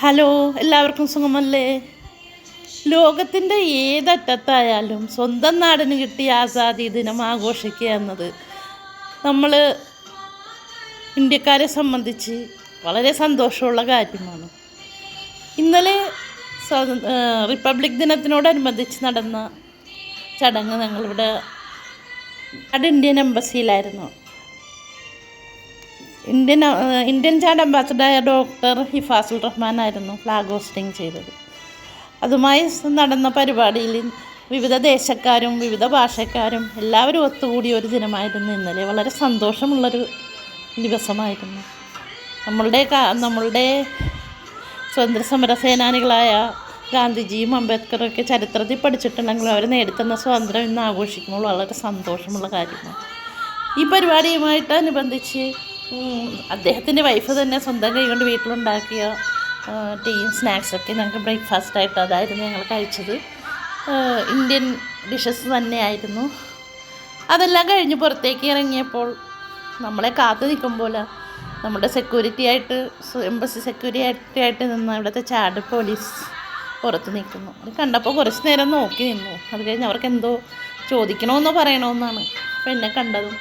Hello എല്ലാവർക്കും സുഖമല്ലേ? ലോകത്തിന്റെ ഏതറ്റത്തായാലും സ്വന്തം നാടിന് കിട്ടിയ ആസാദി ദിനം ആഘോഷിക്കുക എന്നത് നമ്മൾ ഇന്ത്യക്കാരെ സംബന്ധിച്ച് വളരെ സന്തോഷമുള്ള കാര്യമാണ്. ഇന്നലെ റിപ്പബ്ലിക് ദിനത്തിനോടനുബന്ധിച്ച് നടന്ന ചടങ്ങ് ഞങ്ങളിവിടെ അത് ഇന്ത്യൻ എംബസിയിലായിരുന്നു. ഇന്ത്യൻ ഇന്ത്യൻ ചാൻഡ് അംബാസഡറായ ഡോക്ടർ ഹിഫാസുൽ റഹ്മാൻ ആയിരുന്നു ഫ്ലാഗ് ഹോസ്റ്റിംഗ് ചെയ്തത്. അതുമായി നടന്ന പരിപാടിയിൽ വിവിധ ദേശക്കാരും വിവിധ ഭാഷക്കാരും എല്ലാവരും ഒത്തുകൂടിയ ഒരു ദിനമായിരുന്നു ഇന്നലെ. വളരെ സന്തോഷമുള്ളൊരു ദിവസമായിരുന്നു. നമ്മളുടെ നമ്മളുടെ സ്വതന്ത്ര സമര സേനാനികളായ ഗാന്ധിജിയും അംബേദ്കറും ചരിത്രത്തിൽ പഠിച്ചിട്ടുണ്ടെങ്കിലും അവർ നേടിത്തന്ന സ്വാതന്ത്ര്യം ഇന്ന് ആഘോഷിക്കുമ്പോൾ വളരെ സന്തോഷമുള്ള കാര്യമാണ്. ഈ പരിപാടിയുമായിട്ട് അനുബന്ധിച്ച് ഉം, അദ്ദേഹത്തിന്റെ വൈഫ് തന്നെ സ്വന്തം കൈകൊണ്ട് വീട്ടിലുണ്ടാക്കിയ ടീയും സ്നാക്സൊക്കെ ഞങ്ങൾക്ക് ബ്രേക്ക്ഫാസ്റ്റായിട്ട് അതായിരുന്നു ഞങ്ങൾ കഴിച്ചത്. ഇന്ത്യൻ ഡിഷസ് തന്നെയായിരുന്നു. അതെല്ലാം കഴിഞ്ഞ് പുറത്തേക്ക് ഇറങ്ങിയപ്പോൾ നമ്മളെ കാത്തു നിൽക്കും പോലെ നമ്മുടെ സെക്യൂരിറ്റി ആയിട്ട് എംബസി സെക്യൂരിറ്റി ആയിട്ട് നിന്ന് ഇവിടുത്തെ ചാട് പോലീസ് പുറത്ത് നിൽക്കുന്നു. അത് കണ്ടപ്പോൾ കുറച്ച് നേരം നോക്കി നിന്നു. അത് കഴിഞ്ഞ് അവർക്ക് എന്തോ ചോദിക്കണമെന്നോ പറയണമെന്നാണ് അപ്പോൾ എന്നെ കണ്ടതും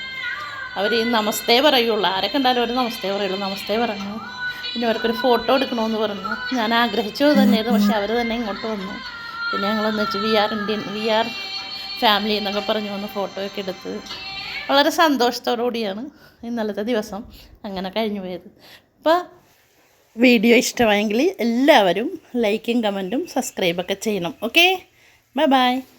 അവർ ഈ നമസ്തേ പറയുള്ളൂ. ആരെ കണ്ടാലും അവർ നമസ്തേ പറയുള്ളൂ. നമസ്തേ പറഞ്ഞു. പിന്നെ അവർക്കൊരു ഫോട്ടോ എടുക്കണമെന്ന് പറഞ്ഞു. ഞാൻ ആഗ്രഹിച്ചത് തന്നെയായിരുന്നു. പക്ഷെ അവർ തന്നെ ഇങ്ങോട്ട് വന്നു. പിന്നെ ഞങ്ങളൊന്ന് വെച്ച് we are Indian we are family എന്നൊക്കെ പറഞ്ഞു വന്ന് ഫോട്ടോയൊക്കെ എടുത്ത് വളരെ സന്തോഷത്തോടു കൂടിയാണ് ഇന്നലത്തെ ദിവസം അങ്ങനെ കഴിഞ്ഞു പോയത്. അപ്പോൾ വീഡിയോ ഇഷ്ടമായെങ്കിൽ എല്ലാവരും ലൈക്കും കമന്റും സബ്സ്ക്രൈബൊക്കെ ചെയ്യണം. ഓക്കെ? Bye bye.